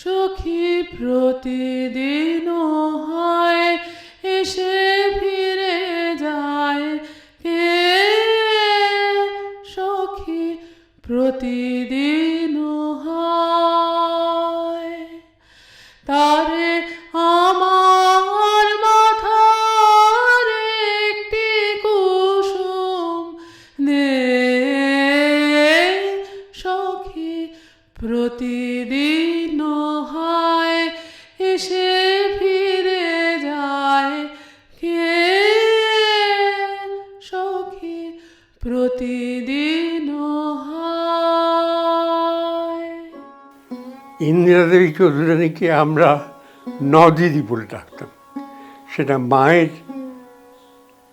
সখী প্রতিদিন হয় এসে ফিরে যায়, কে সখী প্রতিদিন হয়? ইন্দিরা দেবী চৌধুরানীকে আমরা নদিদি বলে ডাকতাম। সেটা মায়ের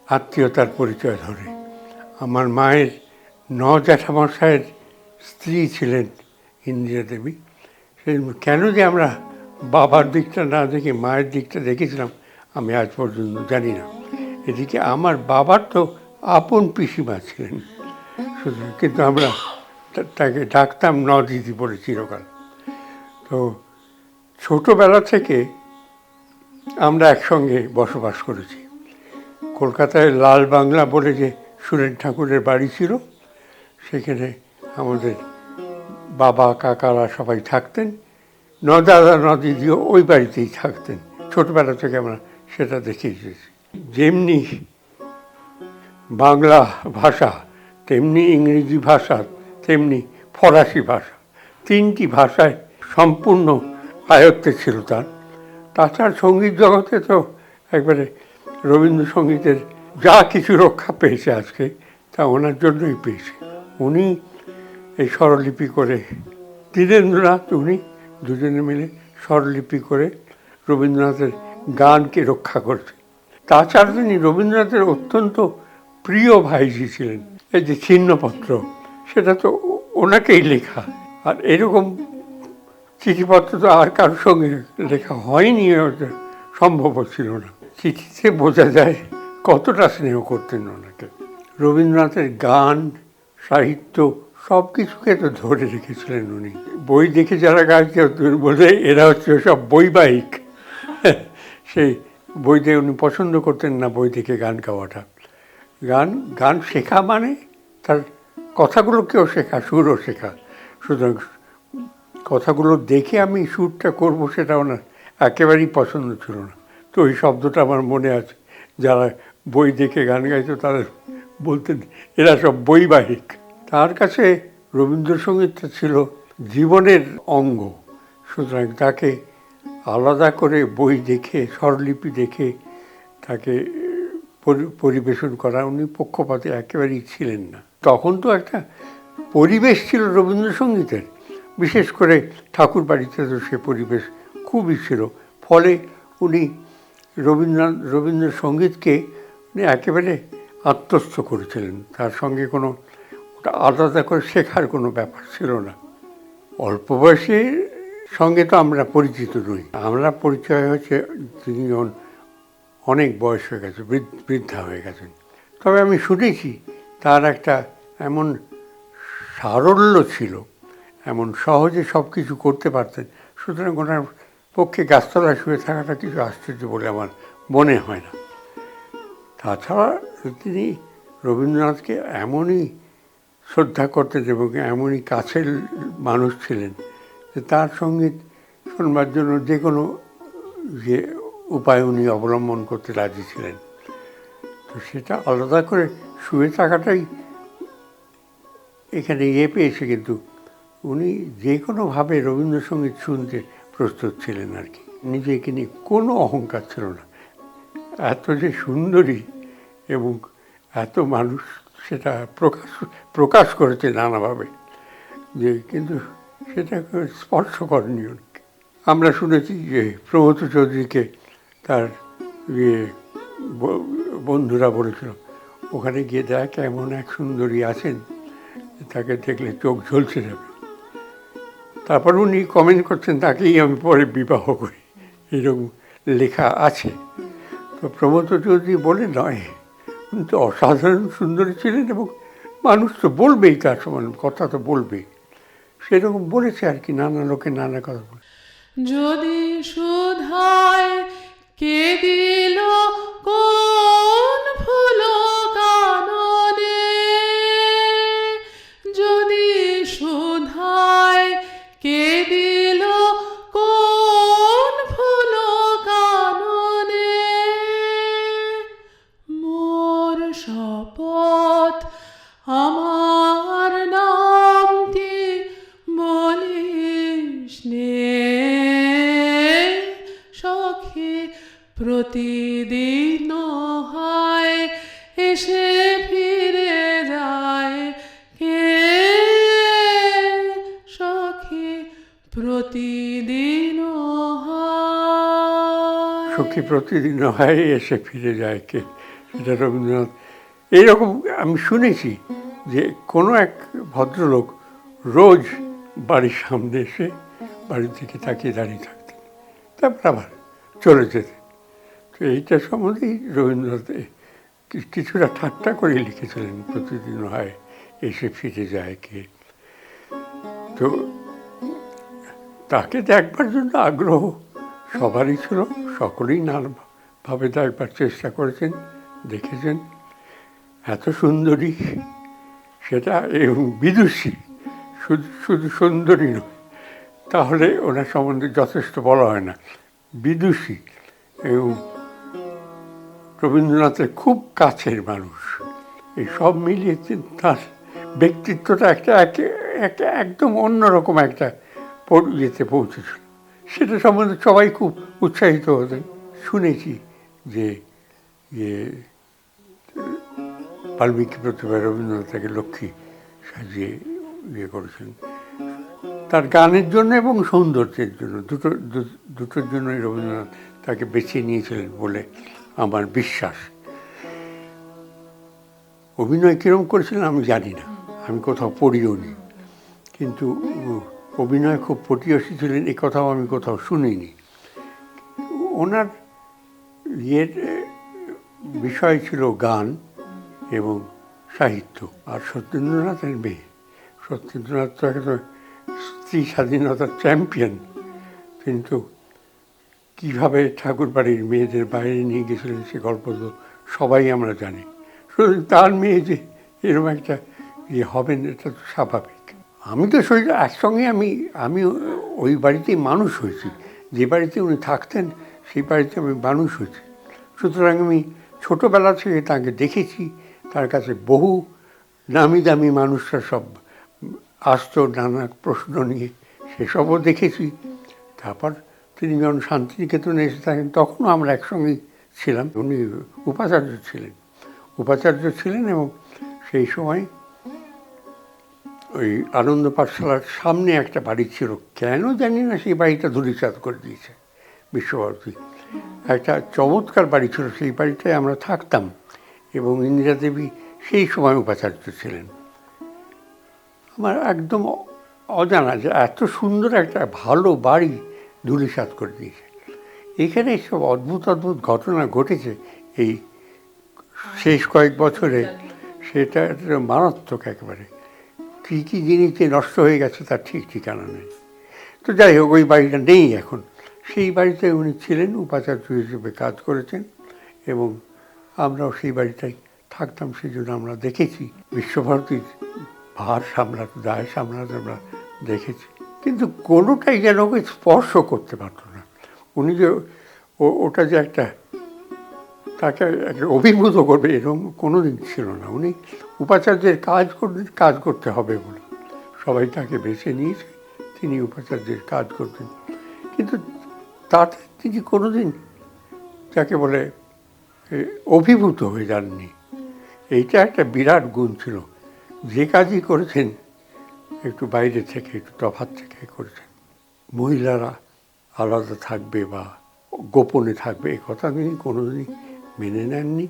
আত্মীয়তার পরিচয় ধরে। আমার মায়ের ন জ্যাঠামশায়ের স্ত্রী ছিলেন ইন্দিরা দেবী। কেন যে আমরা বাবার দিকটা না দেখে, মায়ের দিকটা দেখেছিলাম, আমি আজ পর্যন্ত জানি না। এদিকে আমার বাবার তো আপন পিসিমা ছিলেন। শুধু কিন্তু আমরা তাকে ডাকতাম নদিদি বলে চিরকাল। তো ছোটোবেলা থেকে আমরা একসঙ্গে বসবাস করেছি। কলকাতায় লাল বাংলা বলে যে সুরেন ঠাকুরের বাড়ি ছিল, সেখানে আমাদের বাবা, কাকারা সবাই থাকতেন। ন দাদা ন দিদিও ওই বাড়িতেই থাকতেন। ছোটবেলা থেকে আমরা সেটা দেখে এসেছি। যেমনি বাংলা ভাষা, তেমনি ইংরেজি ভাষা, তেমনি ফরাসি ভাষা, তিনটি ভাষায় সম্পূর্ণ আয়ত্তে ছিল তার। তাছাড়া সংগীত জগতে তো একবারে রবীন্দ্রসঙ্গীতের যা কিছু রক্ষা পেয়েছে আজকে, তা ওনার জন্যই পেয়েছে। উনি এই স্বরলিপি করে দীনেন্দ্রনাথ উনি দুজনে মিলে স্বরলিপি করে রবীন্দ্রনাথের গানকে রক্ষা করছে। তাছাড়া তিনি রবীন্দ্রনাথের অত্যন্ত প্রিয় ভাইজি ছিলেন। এই যে ছিন্নপত্র, সেটা তো ওনাকেই লেখা। আর এরকম চিঠিপত্র তো আর কারোর সঙ্গে লেখা হয়নি সম্ভব ছিল না। চিঠিতে বোঝা যায় কতটা স্নেহ করতেন ওনাকে। রবীন্দ্রনাথের গান, সাহিত্য সব কিছুকে তো ধরে রেখেছিলেন উনি। বই দেখে যারা গাইছে বলে এরা হচ্ছে সব বৈবাহিক। সেই বই দিয়ে উনি পছন্দ করতেন না বই থেকে গান গাওয়াটা। গান গান শেখা মানে তার কথাগুলোকেও শেখা, সুরও শেখা। সুতরাং কথাগুলো দেখে আমি সুরটা করব সেটা ওনার একেবারেই পছন্দ ছিল না। তো ওই শব্দটা আমার মনে আছে। যারা বই দেখে গান গাইতো তারা বলতেন, এরা সব বৈবাহিক। তার কাছে রবীন্দ্রসঙ্গীতটা ছিল জীবনের অঙ্গ। সুতরাং তাকে আলাদা করে বই দেখে, স্বরলিপি দেখে তাকে পরি- পরিবেশন করা। উনি পক্ষপাতে একেবারেই ছিলেন না। তখন তো একটা পরিবেশ ছিল রবীন্দ্রসঙ্গীতের। বিশেষ করে ঠাকুর বাড়িতে তো সে পরিবেশ খুবই ছিল। ফলে উনি রবীন্দ্রনাথ রবীন্দ্রসঙ্গীতকে উনি একেবারে আত্মস্থ করেছিলেন। তার সঙ্গে কোনো আলাদা করে শেখার কোনো ব্যাপার ছিল না। অল্প বয়সের সঙ্গে তো আমরা পরিচিত নই। আমরা পরিচয় হচ্ছে তিনি যখন অনেক বয়স হয়ে গেছে, বৃদ্ধা হয়ে গেছেন। তবে আমি শুনেছি তার একটা এমন সারল্য ছিল, এমন সহজে সব কিছু করতে পারতেন। সুতরাং ওনার পক্ষে গাছতলায় শুয়ে থাকাটা কিছু আশ্চর্য বলে আমার মনে হয় না। তাছাড়া তিনি রবীন্দ্রনাথকে এমনই শ্রদ্ধা করতেন এবং এমনই কাছের মানুষ ছিলেন যে তার সংগীত শুনবার জন্য যে কোনো যে উপায় উনি অবলম্বন করতে রাজি ছিলেন। তো সেটা আলাদা করে শুয়ে থাকাটাই এখানে ইয়ে পেয়েছে কিন্তু উনি যে কোনোভাবে রবীন্দ্রসঙ্গীত শুনতে প্রস্তুত ছিলেন আর কি। নিজেকে নিয়ে কোনো অহংকার ছিল না। এত যে সুন্দরী এবং এত মানুষ সেটা প্রকাশ প্রকাশ করেছে নানাভাবে। যে কিন্তু সেটা স্পর্শ করেনি আমরা শুনেছি যে প্রমথ চৌধুরীকে তার ইয়ে বন্ধুরা বলেছিল, ওখানে গিয়ে দেখ এমন এক সুন্দরী আছেন, তাকে দেখলে চোখ ঝলসে যাবে। তারপর উনি কমেন্ট করছেন, তাকেই আমি পরে বিবাহ করি। এরকম লেখা আছে। তো প্রমথ চৌধুরী বলে নয় উনি তো অসাধারণ সুন্দরী ছিলেন এবং মানুষ তো বলবেই তার সমান কথা তো বলবেই। সেরকম বলেছে আর কি, নানা লোকে নানা কথা বলে। যদি সুধায় কে দিল কোন ফুল? সখী প্রতিদিন হয়, এসে ফিরে যায়। কে সখী প্রতিদিন সখী প্রতিদিন হয়, এসে ফিরে যায় কে? সেটা রবীন্দ্রনাথ। এইরকম আমি শুনেছি যে কোনো এক ভদ্রলোক রোজ বাড়ির সামনে এসে বাড়ির দিকে তাকিয়ে দাঁড়িয়ে থাকতেন। তারপর আবার চলে যেতেন তো এইটা সম্বন্ধেই রবীন্দ্রনাথ কিছুটা ঠাট্টা করে লিখেছিলেন, প্রতিদিন হয় এসে ফিরে যায় কে। তো তাকে দেখবার জন্য আগ্রহ সবারই ছিল, সকলেই নানাভাবে দেখবার চেষ্টা করেছেন, দেখেছেন। এত সুন্দরী, সেটা এবং বিদুষী, শুধু শুধু সুন্দরী নয়, তাহলে ওনার সম্বন্ধে যথেষ্ট বলা হয় না। বিদুষী। এবং রবীন্দ্রনাথের খুব কাছের মানুষ। এই সব মিলিয়ে তার ব্যক্তিত্বটা একটা একে- একটা একদম অন্যরকম একটা ইয়েতে পৌঁছেছিল। সেটা সম্বন্ধে সবাই খুব উৎসাহিত হতেন। শুনেছি যে ইয়ে বাল্মীকি প্রতিভা রবীন্দ্রনাথ তাকে লক্ষ্মী সাজিয়ে ইয়ে করেছেন। তার গানের জন্য এবং সৌন্দর্যের জন্য। দুটো দুটোর জন্যই রবীন্দ্রনাথ তাকে বেছে নিয়েছিলেন বলে আমার বিশ্বাস। অভিনয় কীরকম করেছিলেন আমি জানি না। আমি কোথাও পড়িও নি। কিন্তু অভিনয় খুব পটিয়সী ছিলেন, এ কথাও আমি কোথাও শুনিনি। ওনার ইয়ের বিষয় ছিল গান এবং সাহিত্য। আর সত্যেন্দ্রনাথের মেয়ে। সত্যেন্দ্রনাথ তাকে তো স্ত্রী স্বাধীনতার চ্যাম্পিয়ন কিন্তু কীভাবে ঠাকুরবাড়ির মেয়েদের বাইরে নিয়ে গেছিলেন সে গল্প তো সবাই আমরা জানি। শুধু তার মেয়ে যে এরকম একটা ইয়ে হবেন, এটা তো স্বাভাবিক। আমি তো শরীর একসঙ্গে আমি আমি ওই বাড়িতেই মানুষ হয়েছি। যে বাড়িতে উনি থাকতেন, সেই বাড়িতে আমি মানুষ হয়েছি। সুতরাং আমি ছোটোবেলা থেকে তাকে দেখেছি। তার কাছে বহু নামি দামি মানুষরা সব আসতো নানা প্রশ্ন নিয়ে সেসবও দেখেছি। তারপর তিনি যখন শান্তিনিকেতনে এসে থাকেন, তখনও আমরা একসঙ্গেই ছিলাম। উনি উপাচার্য ছিলেন। উপাচার্য ছিলেন এবং সেই সময় ওই আনন্দ পাঠশালার সামনে একটা বাড়ি ছিল। কেন জানি না সেই বাড়িটা ধূলিসাৎ করে দিয়েছে বিশ্বভারতী। একটা চমৎকার বাড়ি ছিল, সেই বাড়িটায় আমরা থাকতাম এবং ইন্দিরা দেবী সেই সময় উপাচার্য ছিলেন। আমার একদম অজানা যে এত সুন্দর একটা ভালো বাড়ি ধূলিসাৎ করে দিয়েছে। এখানে সব অদ্ভুত অদ্ভুত ঘটনা ঘটেছে এই শেষ কয়েক বছরে। সেটা মারাত্মক একেবারে। কী কী জিনিস নষ্ট হয়ে গেছে তার ঠিক ঠিকানা নেই। তো যাই হোক, ওই বাড়িটা নেই এখন। সেই বাড়িতে উনি ছিলেন, উপাচার্য হিসেবে কাজ করেছেন এবং আমরাও সেই বাড়িটাই থাকতাম সেই জন্য আমরা দেখেছি বিশ্বভারতীর ভার সামলাতে, দায় সামলাতে আমরা দেখেছি। কিন্তু কোনোটাই যেন ওকে স্পর্শ করতে পারতো না। উনি যে ওটা যে একটা, তাকে একটা অভিভূত করবে, এরকম কোনো দিন ছিল না। উনি উপাচার্যের কাজ করতে কাজ করতে হবে বলে। সবাই তাকে বেছে নিয়েছে, তিনি উপাচার্যের কাজ করতেন। কিন্তু তাতে তিনি কোনোদিন যাকে বলে অভিভূত হয়ে যাননি। এইটা একটা বিরাট গুণ ছিল। যে কাজই করেছেন, একটু বাইরে থেকে, একটু তফাৎ থেকে করেছেন। মহিলারা আলাদা থাকবে বা গোপনে থাকবে, এ কথা তিনি কোনোদিনই মেনে নেননি।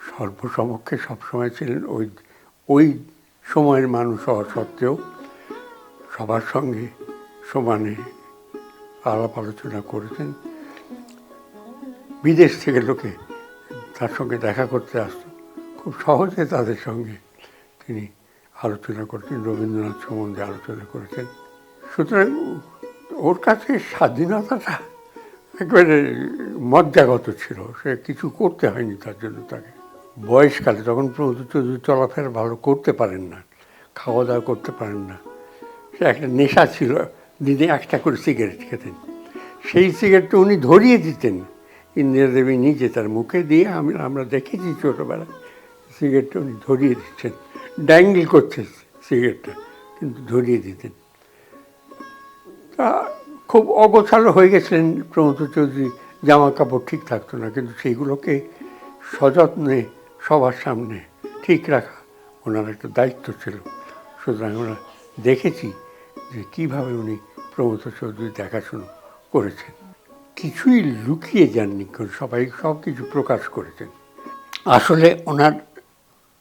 সর্বসমক্ষে সবসময় ছিলেন ওই ওই সময়ের মানুষ হওয়া সত্ত্বেও সবার সঙ্গে সমানে আলাপ আলোচনা করেছেন। বিদেশ থেকে লোকে তার সঙ্গে দেখা করতে আসতো। খুব সহজে তাদের সঙ্গে তিনি আলোচনা করতেন রবীন্দ্রনাথ সম্বন্ধে আলোচনা করেছেন। সুতরাং ওর কাছে স্বাধীনতাটা একেবারে মজ্জাগত ছিল। সে কিছু করতে হয়নি তার জন্য তাকে। বয়সকালে তখন প্রমোদ চৌধুরী চলাফেরা ভালো করতে পারেন না খাওয়া দাওয়া করতে পারেন না। সে একটা নেশা ছিল, দিনে একটা করে সিগারেট খেতেন। সেই সিগারেটটা উনি ধরিয়ে দিতেন। ইন্দিরা দেবী নিজে তার মুখে দিয়ে আমি, আমরা দেখেছি ছোটোবেলায় সিগারেটটা উনি ধরিয়ে দিচ্ছেন। ড্যাঙ্গল করছে সিগারেটটা কিন্তু ধরিয়ে দিতেন। তা খুব অগোছালো হয়ে গেছিলেন প্রমোদ চৌধুরী জামা কাপড় ঠিক থাকতো না, কিন্তু সেইগুলোকে সযত্নে সবার সামনে ঠিক রাখা ওনার একটা দায়িত্ব ছিল। সুতরাং আমরা দেখেছি যে কীভাবে উনি প্রমোদ চৌধুরী দেখাশুনো করেছেন। কিছুই লুকিয়ে যাননি, সবাই সব কিছু প্রকাশ করেছেন। আসলে ওনার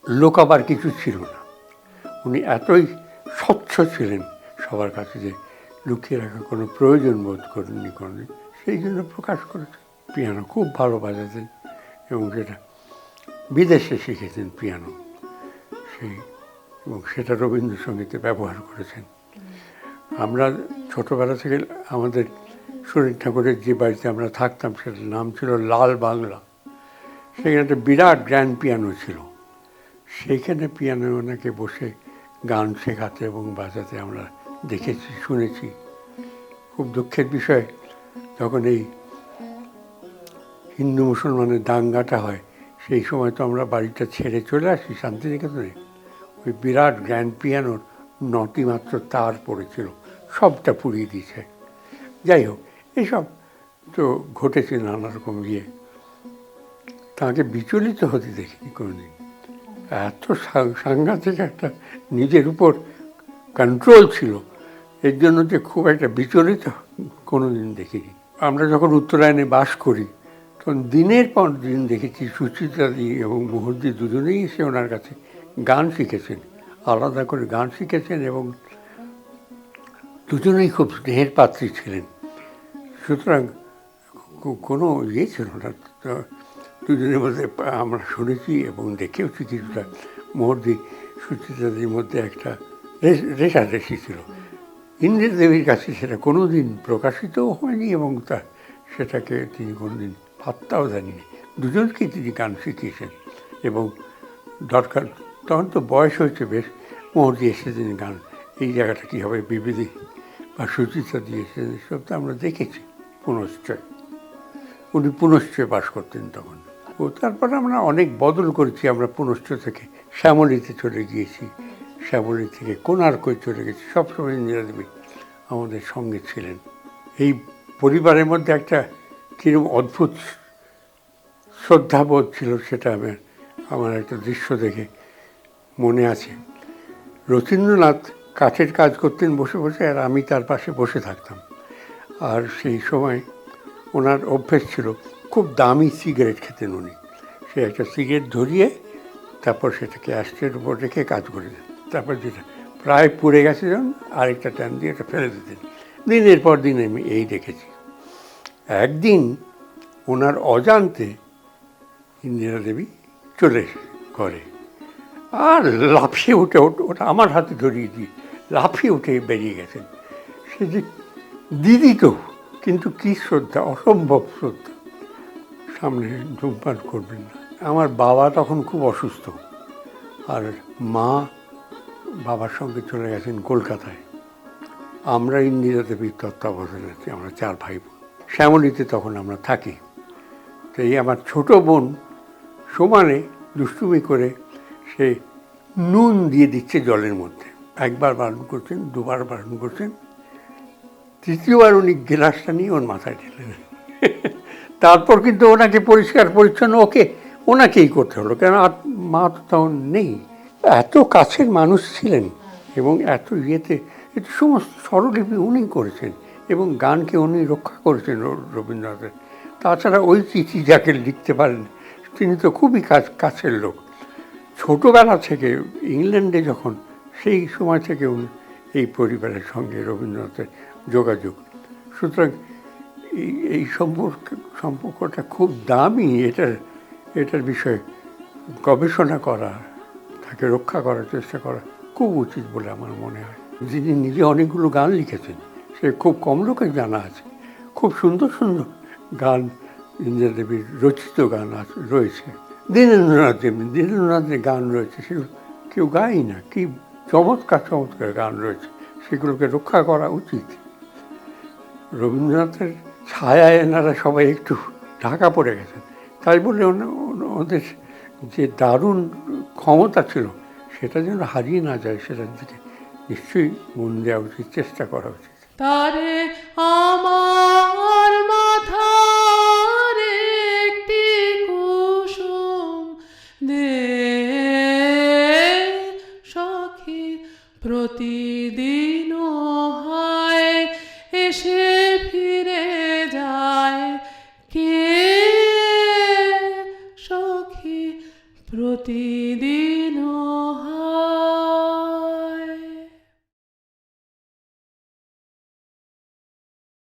লোকাবার কিছু ছিল না। উনি এতই স্বচ্ছ ছিলেন সবার কাছে যে লুকিয়ে রাখার কোনো প্রয়োজন বোধ করেননি কোনোদিন। সেই জন্য প্রকাশ করেছেন। পিয়ানো খুব ভালো বাজাতেন এবং সেটা বিদেশে শিখেছেন পিয়ানো। সেই এবং সেটা রবীন্দ্রসঙ্গীতে ব্যবহার করেছেন। আমরা ছোটোবেলা থেকে আমাদের সুরেন ঠাকুরের যে বাড়িতে আমরা থাকতাম, সেটার নাম ছিল লাল বাংলা। সেখানে একটা বিরাট গ্র্যান্ড পিয়ানো ছিল। সেইখানে পিয়ানো ওনাকে বসে গান শেখাতে এবং বাজাতে আমরা দেখেছি, শুনেছি। খুব দুঃখের বিষয়, যখন এই হিন্দু মুসলমানের দাঙ্গাটা হয়, সেই সময় তো আমরা বাড়িটা ছেড়ে চলে আসি শান্তিনিকেতনে। ওই বিরাট গ্র্যান্ড পিয়ানোর নটি মাত্র তার পড়েছিল, সবটা পুড়িয়ে দিয়েছে। যাই হোক, এসব তো ঘটেছে নানা রকম ইয়ে। তাকে বিচলিত হতে দেখিনি কোনোদিন। এত সাংঘাতিক একটা নিজের উপর কন্ট্রোল ছিল, এর জন্য যে খুব একটা বিচলিত কোনো দিন দেখিনি। আমরা যখন উত্তরায়ণে বাস করি, তখন দিনের পর দিন দেখেছি সুচিত্রাদি এবং মুহুর্দি দুজনেই এসে ওনার কাছে গান শিখেছেন, আলাদা করে গান শিখেছেন এবং দুজনেই খুব স্নেহের পাত্রী ছিলেন। সুতরাং কোনো ইয়ে ছিল না। দুজনের মধ্যে আমরা শুনেছি এবং দেখেওছি কিছুটা মুহূর্তে সুচিত্রাদির মধ্যে একটা রেশ- রেশারেশি ছিল। ইন্দ্রের দেবীর কাছে সেটা কোনো দিন প্রকাশিতও হয়নি এবং তা সেটাকে তিনি কোনোদিন পাত্তাও দেননি। দুজনকেই তিনি গান শিখিয়েছেন এবং দরকার তখন তো বয়স হয়েছে বেশ মোহর্দি এসে তিনি গান এই জায়গাটা কী হবে বিবিধি বা সুচিত্রা দিয়ে এসেছেন সব তো আমরা দেখেছি পুনশ্চয়। উনি পুনশ্চয় বাস করতেন তখন। ও তারপর আমরা অনেক বদল করেছি, আমরা পুনশ্চ থেকে শ্যামলীতে চলে গিয়েছি। শ্যামলী থেকে কোনার্কই চলে গেছি, সবসময় ইন্দিরা দেবী আমাদের সঙ্গে ছিলেন। এই পরিবারের মধ্যে একটা কীরকম অদ্ভুত শ্রদ্ধাবোধ ছিল, সেটা আমার আমার একটা দৃশ্য দেখে মনে আছে। রথীন্দ্রনাথ কাঠের কাজ করতেন বসে বসে, আর আমি তার পাশে বসে থাকতাম। আর সেই সময় ওনার অভ্যেস ছিল খুব দামি সিগারেট খেতেন উনি। সে একটা সিগারেট ধরিয়ে তারপর সেটাকে অ্যাস্টের উপর রেখে কাজ করে দেন তারপর যেটা প্রায় পুড়ে গেছে যখন, আরেকটা টান দিয়ে এটা ফেলে দিতেন। দিনের পর দিন আমি এই দেখেছি। একদিন ওনার অজান্তে ইন্দিরা দেবী চলে ঘরে। আর লাফিয়ে উঠে ওটা আমার হাতে ধরিয়ে দিয়ে লাফিয়ে উঠে বেরিয়ে গেছেন। সে যে দিদি তো, কিন্তু কী শ্রদ্ধা, অসম্ভব শ্রদ্ধা। সামনে ধূমপান করবেন না। আমার বাবা তখন খুব অসুস্থ। আর মা বাবার সঙ্গে চলে গেছেন কলকাতায়। আমরা ইন্দিরাতে তত্ত্বাবধানে আছি আমরা চার ভাই বোন শ্যামলীতে তখন আমরা থাকি। তো এই আমার ছোট বোন সমানে দুষ্টুমি করে সে নুন দিয়ে দিচ্ছে জলের মধ্যে। একবার বারণ করছেন, দুবার বারণ করছেন। তৃতীয়বার উনি গ্লাসটা নিয়ে ওর মাথায় ঢেলেন তারপর কিন্তু ওনাকে পরিষ্কার পরিচ্ছন্ন, ওকে, ওনাকেই করতে হলো, কেন আর মা তো তখন নেই। এত কাছের মানুষ ছিলেন এবং এত ইয়েতে এটা সমস্ত স্বরলিপি উনি করেছেন এবং গানকে উনি রক্ষা করেছেন রবীন্দ্রনাথের। তাছাড়া ওই চিঠি যাকে লিখতে পারেন, তিনি তো খুবই কাছ কাছের লোক। ছোটোবেলা থেকে ইংল্যান্ডে যখন, সেই সময় থেকে উনি এই পরিবারের সঙ্গে রবীন্দ্রনাথের যোগাযোগ। সুতরাং এই এই সম্পর্ক, সম্পর্কটা খুব দামি এটার এটার বিষয়ে গবেষণা করা, তাকে রক্ষা করার চেষ্টা করা খুব উচিত বলে আমার মনে হয়। যিনি নিজে অনেকগুলো গান লিখেছেন, সে খুব কম লোকের জানা আছে। খুব সুন্দর সুন্দর গান ইন্দিরা দেবীর রচিত গান আছে, রয়েছে। দীনেন্দ্রনাথ যেমনি, দীনেন্দ্রনাথের গান রয়েছে, সেগুলো কেউ গায়ই না, কি চমৎকার চমৎকার গান রয়েছে, সেগুলোকে রক্ষা করা উচিত। রবীন্দ্রনাথের ছায়ায় এনারা সবাই একটু ঢাকা পড়ে গেছেন। তাই বলে ওদের যে দারুণ ক্ষমতা ছিল, সেটা যেন হারিয়ে না যায়, সেটার দিকে নিশ্চয়ই মন দেওয়া উচিত, চেষ্টা করা উচিত। তারে